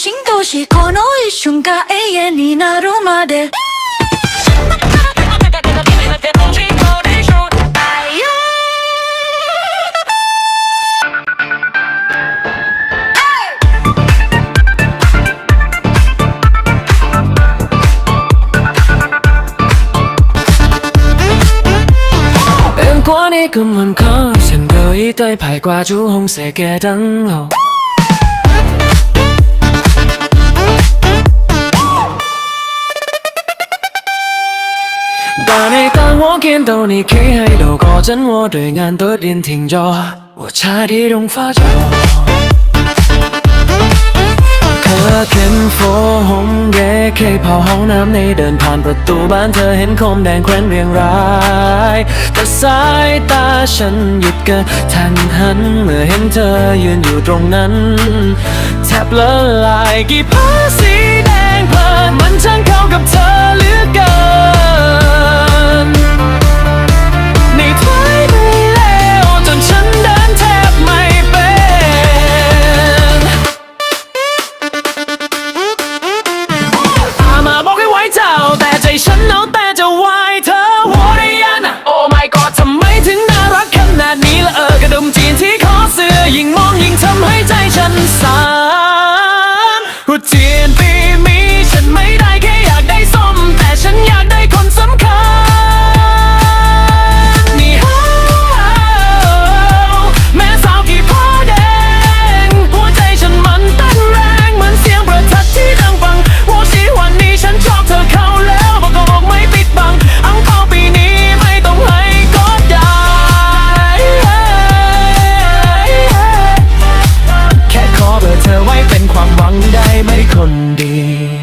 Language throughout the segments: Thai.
しんどしこの一瞬が永遠になるまで 앵권이 금문 컨센 더이들 밝아주 홍색의 등호 你当我见到你企喺度嗰阵，我对眼突然停咗，我差啲融化咗。เธอเข้มโฟหงเย่เคยพอห้องน้ำในเดินผ่านประตูบ้านเธอเห็นโคมแดงแขวนเรียงรายแต่สายตาฉันหยุดกันทันหันเมื่อเห็นเธอยืนอยู่ตรงนั้น แทบละลายกี่ผ้าสีแดงเพลินมันช่าง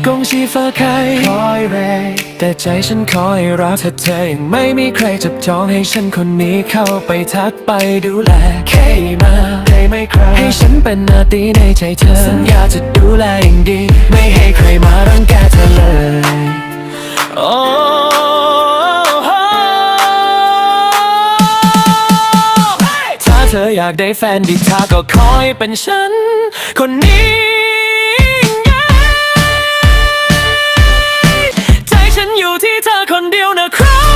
กงชีฟ้าใครคอยแรแต่ใจฉันคอยรักเธอเธอยังไม่มีใครจับจองให้ฉันคนนี้เข้าไปทักไปดูแลแค่มาให้ไม่ใครให้ฉันเป็นนาตีในใจเธอ สัญญาจะดูแลอย่างดี ไม่ให้ใครมารังแกเธอเลยโอ้ถ้าเธออยากได้แฟนดีท่าก็คอยเป็นฉัน คนนี้ ฉันอยู่ที่เธอคนเดียวนะครับ